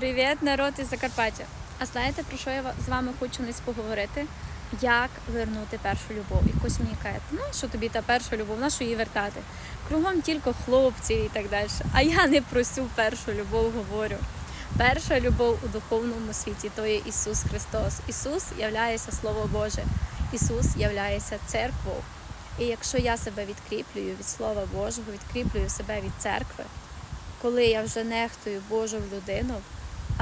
Привіт, народ із Закарпаття. А знаєте, про що я з вами хочу не поговорити? Як вернути першу любов? І хтось мені каже, ну що тобі та перша любов, на що її вертати? Кругом тільки хлопці і так далі. А я не про цю першу любов говорю. Перша любов у духовному світі то є Ісус Христос. Ісус являється Слово Боже. Ісус являється церквою. І якщо я себе відкріплюю від Слова Божого, відкріплюю себе від церкви, коли я вже нехтую Божу людину,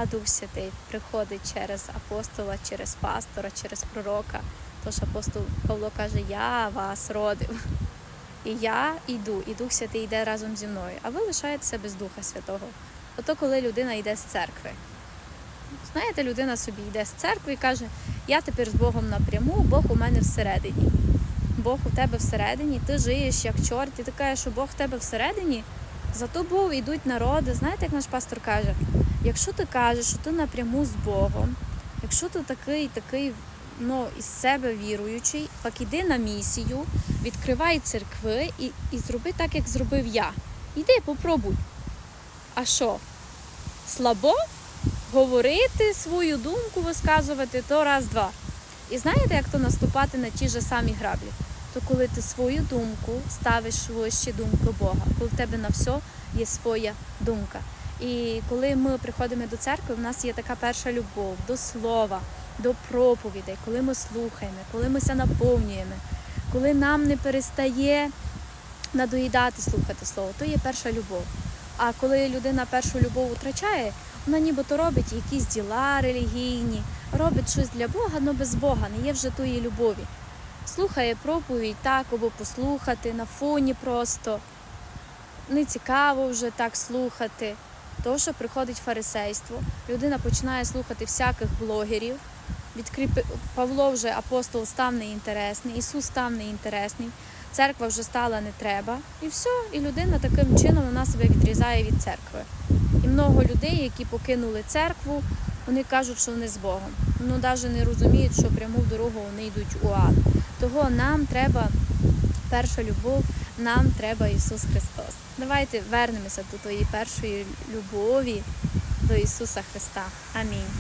а Дух Святий приходить через апостола, через пастора, через пророка. Тож апостол Павло каже: Я вас родив. І я йду, і Дух Святий йде разом зі мною. А ви лишаєтеся без Духа Святого. Ото коли людина йде з церкви. Знаєте, людина собі йде з церкви і каже: Я тепер з Богом напряму, Бог у мене всередині. Бог у тебе всередині, ти жиєш як чорт, і ти кажеш, що Бог в тебе всередині. За тобою йдуть народи. Знаєте, як наш пастор каже, якщо ти кажеш, що ти напряму з Богом, якщо ти такий, такий ну, із себе віруючий, так іди на місію, відкривай церкви і, і зроби так, як зробив я. Іди, попробуй. А що? Слабо? Говорити свою думку, висказувати то раз-два. І знаєте, як то наступати на ті ж самі граблі? То коли ти свою думку ставиш вище думки Бога, коли в тебе на все є своя думка. І коли ми приходимо до церкви, в нас є така перша любов до слова, до проповідей, коли ми слухаємо, коли ми ся наповнюємо, коли нам не перестає надоїдати слухати слово, то є перша любов. А коли людина першу любов втрачає, вона нібито робить якісь діла релігійні, робить щось для Бога, але без Бога, не є вже тої любові. Слухає проповідь так, або послухати на фоні просто. Не цікаво вже так слухати. То, що приходить фарисейство, людина починає слухати всяких блогерів. Відкріпи... Павло вже апостол став неінтересний, Ісус став неінтересний, церква вже стала не треба. І все, і людина таким чином вона себе відрізає від церкви. І много людей, які покинули церкву, вони кажуть, що вони з Богом. Ну навіть не розуміють, що пряму дорогу вони йдуть у ад. Того нам треба перша любов, нам треба Ісус Христос. Давайте вернемося до тої першої любові до Ісуса Христа. Амінь.